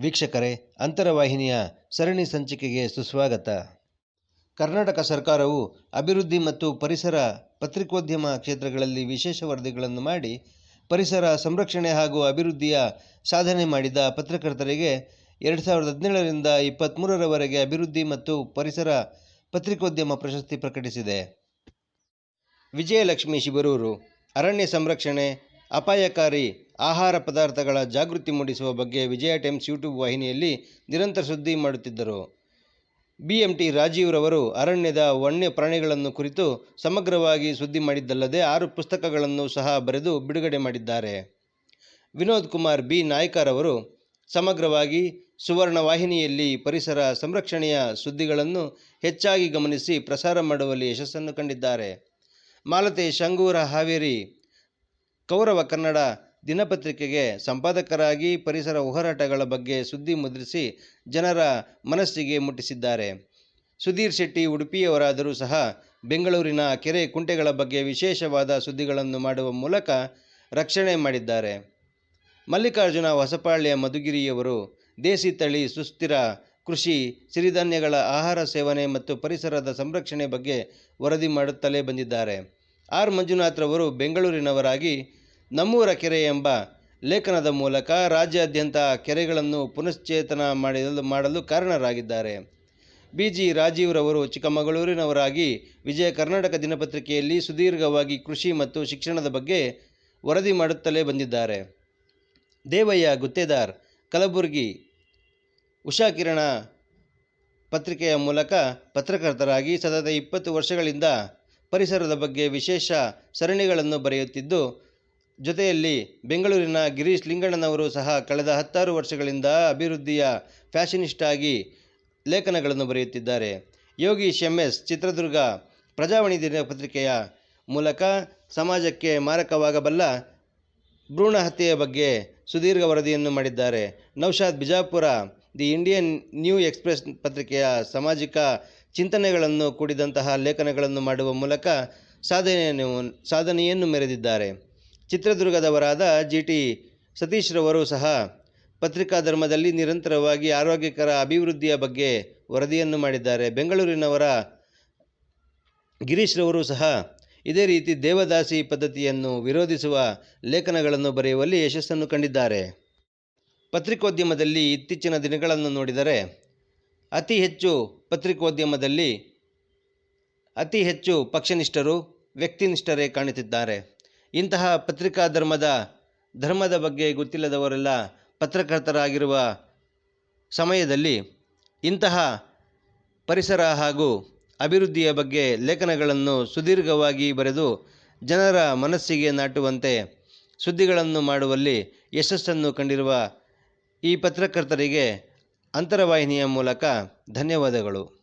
ವೀಕ್ಷಕರೇ, ಅಂತರವಾಹಿನಿಯ ಸರಣಿ ಸಂಚಿಕೆಗೆ ಸುಸ್ವಾಗತ. ಕರ್ನಾಟಕ ಸರ್ಕಾರವು ಅಭಿವೃದ್ಧಿ ಮತ್ತು ಪರಿಸರ ಪತ್ರಿಕೋದ್ಯಮ ಕ್ಷೇತ್ರಗಳಲ್ಲಿ ವಿಶೇಷ ವರದಿಗಳನ್ನು ಮಾಡಿ, ಪರಿಸರ ಸಂರಕ್ಷಣೆ ಹಾಗೂ ಅಭಿವೃದ್ಧಿಯ ಸಾಧನೆ ಮಾಡಿದ ಪತ್ರಕರ್ತರಿಗೆ ಎರಡು ಸಾವಿರದ ಹದಿನೇಳರಿಂದ ಇಪ್ಪತ್ತ್ಮೂರರವರೆಗೆ ಅಭಿವೃದ್ಧಿ ಮತ್ತು ಪರಿಸರ ಪತ್ರಿಕೋದ್ಯಮ ಪ್ರಶಸ್ತಿ ಪ್ರಕಟಿಸಿದೆ. ವಿಜಯಲಕ್ಷ್ಮಿ ಶಿಬರೂರು ಅರಣ್ಯ ಸಂರಕ್ಷಣೆ, ಅಪಾಯಕಾರಿ ಆಹಾರ ಪದಾರ್ಥಗಳ ಜಾಗೃತಿ ಮೂಡಿಸುವ ಬಗ್ಗೆ ವಿಜಯ ಟೈಮ್ಸ್ ಯೂಟ್ಯೂಬ್ ವಾಹಿನಿಯಲ್ಲಿ ನಿರಂತರ ಸುದ್ದಿ ಮಾಡುತ್ತಿದ್ದರು. ಬಿಎಂಟಿ ರಾಜೀವ್ರವರು ಅರಣ್ಯದ ವನ್ಯ ಪ್ರಾಣಿಗಳನ್ನು ಕುರಿತು ಸಮಗ್ರವಾಗಿ ಸುದ್ದಿ ಮಾಡಿದ್ದಲ್ಲದೆ ಆರು ಪುಸ್ತಕಗಳನ್ನು ಸಹ ಬರೆದು ಬಿಡುಗಡೆ ಮಾಡಿದ್ದಾರೆ. ವಿನೋದ್ ಕುಮಾರ್ ಬಿ. ನಾಯ್ಕರವರು ಸಮಗ್ರವಾಗಿ ಸುವರ್ಣ ವಾಹಿನಿಯಲ್ಲಿ ಪರಿಸರ ಸಂರಕ್ಷಣೆಯ ಸುದ್ದಿಗಳನ್ನು ಹೆಚ್ಚಾಗಿ ಗಮನಿಸಿ ಪ್ರಸಾರ ಮಾಡುವಲ್ಲಿ ಯಶಸ್ಸನ್ನು ಕಂಡಿದ್ದಾರೆ. ಮಾಲತೆ ಶಂಗೂರ ಹಾವೇರಿ, ಕೌರವ ಕನ್ನಡ ದಿನಪತ್ರಿಕೆಗೆ ಸಂಪಾದಕರಾಗಿ ಪರಿಸರ ಹೋರಾಟಗಳ ಬಗ್ಗೆ ಸುದ್ದಿ ಮುದ್ರಿಸಿ ಜನರ ಮನಸ್ಸಿಗೆ ಮುಟ್ಟಿಸಿದ್ದಾರೆ. ಸುಧೀರ್ ಶೆಟ್ಟಿ ಉಡುಪಿಯವರಾದರೂ ಸಹ ಬೆಂಗಳೂರಿನ ಕೆರೆ ಕುಂಟೆಗಳ ಬಗ್ಗೆ ವಿಶೇಷವಾದ ಸುದ್ದಿಗಳನ್ನು ಮಾಡುವ ಮೂಲಕ ರಕ್ಷಣೆ ಮಾಡಿದ್ದಾರೆ. ಮಲ್ಲಿಕಾರ್ಜುನ ಹೊಸಪಾಳ್ಯ ಮಧುಗಿರಿಯವರು ದೇಸಿ ತಳಿ ಸುಸ್ಥಿರ ಕೃಷಿ, ಸಿರಿಧಾನ್ಯಗಳ ಆಹಾರ ಸೇವನೆ ಮತ್ತು ಪರಿಸರದ ಸಂರಕ್ಷಣೆ ಬಗ್ಗೆ ವರದಿ ಮಾಡುತ್ತಲೇ ಬಂದಿದ್ದಾರೆ. ಆರ್ ಮಂಜುನಾಥ್ರವರು ಬೆಂಗಳೂರಿನವರಾಗಿ ನಮ್ಮೂರ ಕೆರೆ ಎಂಬ ಲೇಖನದ ಮೂಲಕ ರಾಜ್ಯಾದ್ಯಂತ ಕೆರೆಗಳನ್ನು ಪುನಶ್ಚೇತನ ಮಾಡಲು ಮಾಡಲು ಕಾರಣರಾಗಿದ್ದಾರೆ. ಬಿ ಜಿ ರಾಜೀವ್ರವರು ಚಿಕ್ಕಮಗಳೂರಿನವರಾಗಿ ವಿಜಯ ಕರ್ನಾಟಕ ದಿನಪತ್ರಿಕೆಯಲ್ಲಿ ಸುದೀರ್ಘವಾಗಿ ಕೃಷಿ ಮತ್ತು ಶಿಕ್ಷಣದ ಬಗ್ಗೆ ವರದಿ ಮಾಡುತ್ತಲೇ ಬಂದಿದ್ದಾರೆ. ದೇವಯ್ಯ ಗುತ್ತೇದಾರ್, ಕಲಬುರಗಿ ಉಷಾ ಕಿರಣ ಪತ್ರಿಕೆಯ ಮೂಲಕ ಪತ್ರಕರ್ತರಾಗಿ ಸತತ ಇಪ್ಪತ್ತು ವರ್ಷಗಳಿಂದ ಪರಿಸರದ ಬಗ್ಗೆ ವಿಶೇಷ ಸರಣಿಗಳನ್ನು ಬರೆಯುತ್ತಿದ್ದು ಜೊತೆಯಲ್ಲಿ ಬೆಂಗಳೂರಿನ ಗಿರೀಶ್ ಲಿಂಗಣ್ಣನವರು ಸಹ ಕಳೆದ ಹತ್ತಾರು ವರ್ಷಗಳಿಂದ ಅಭಿವೃದ್ಧಿಯ ಫ್ಯಾಷನಿಸ್ಟ್ ಆಗಿ ಲೇಖನಗಳನ್ನು ಬರೆಯುತ್ತಿದ್ದಾರೆ. ಯೋಗೀಶ್ ಎಂ ಎಸ್ ಚಿತ್ರದುರ್ಗ ಪ್ರಜಾವಾಣಿ ದಿನಪತ್ರಿಕೆಯ ಮೂಲಕ ಸಮಾಜಕ್ಕೆ ಮಾರಕವಾಗಬಲ್ಲ ಭ್ರೂಣ ಹತ್ಯೆಯ ಬಗ್ಗೆ ಸುದೀರ್ಘ ವರದಿಯನ್ನು ಮಾಡಿದ್ದಾರೆ. Naushad Bijapur, the Indian New Express ಪತ್ರಿಕೆಯ ಸಾಮಾಜಿಕ ಚಿಂತನೆಗಳನ್ನು ಕೂಡಿದಂತಹ ಲೇಖನಗಳನ್ನು ಮಾಡುವ ಮೂಲಕ ಸಾಧನೆಯನ್ನು ಸಾಧನೆಯನ್ನು ಮೆರೆದಿದ್ದಾರೆ. ಚಿತ್ರದುರ್ಗದವರಾದ ಜಿ ಟಿ ಸತೀಶ್ರವರು ಸಹ ಪತ್ರಿಕಾ ಧರ್ಮದಲ್ಲಿ ನಿರಂತರವಾಗಿ ಆರೋಗ್ಯಕರ ಅಭಿವೃದ್ಧಿಯ ಬಗ್ಗೆ ವರದಿಯನ್ನು ಮಾಡಿದ್ದಾರೆ. ಬೆಂಗಳೂರಿನವರ ಗಿರೀಶ್ರವರು ಸಹ ಇದೇ ರೀತಿ ದೇವದಾಸಿ ಪದ್ಧತಿಯನ್ನು ವಿರೋಧಿಸುವ ಲೇಖನಗಳನ್ನು ಬರೆಯುವಲ್ಲಿ ಯಶಸ್ಸನ್ನು ಕಂಡಿದ್ದಾರೆ. ಪತ್ರಿಕೋದ್ಯಮದಲ್ಲಿ ಇತ್ತೀಚಿನ ದಿನಗಳನ್ನು ನೋಡಿದರೆ ಅತಿ ಹೆಚ್ಚು ಪತ್ರಿಕೋದ್ಯಮದಲ್ಲಿ ಅತಿ ಹೆಚ್ಚು ಪಕ್ಷನಿಷ್ಠರು, ವ್ಯಕ್ತಿನಿಷ್ಠರೇ ಕಾಣುತ್ತಿದ್ದಾರೆ. ಇಂತಹ ಪತ್ರಿಕಾ ಧರ್ಮದ ಧರ್ಮದ ಬಗ್ಗೆ ಗೊತ್ತಿಲ್ಲದವರೆಲ್ಲ ಪತ್ರಕರ್ತರಾಗಿರುವ ಸಮಯದಲ್ಲಿ ಇಂತಹ ಪರಿಸರ ಹಾಗೂ ಅಭಿವೃದ್ಧಿಯ ಬಗ್ಗೆ ಲೇಖನಗಳನ್ನು ಸುದೀರ್ಘವಾಗಿ ಬರೆದು ಜನರ ಮನಸ್ಸಿಗೆ ನಾಟುವಂತೆ ಸುದ್ದಿಗಳನ್ನು ಮಾಡುವಲ್ಲಿ ಯಶಸ್ಸನ್ನು ಕಂಡಿರುವ ಈ ಪತ್ರಕರ್ತರಿಗೆ ಅಂತರವಾಹಿನಿಯ ಮೂಲಕ ಧನ್ಯವಾದಗಳು.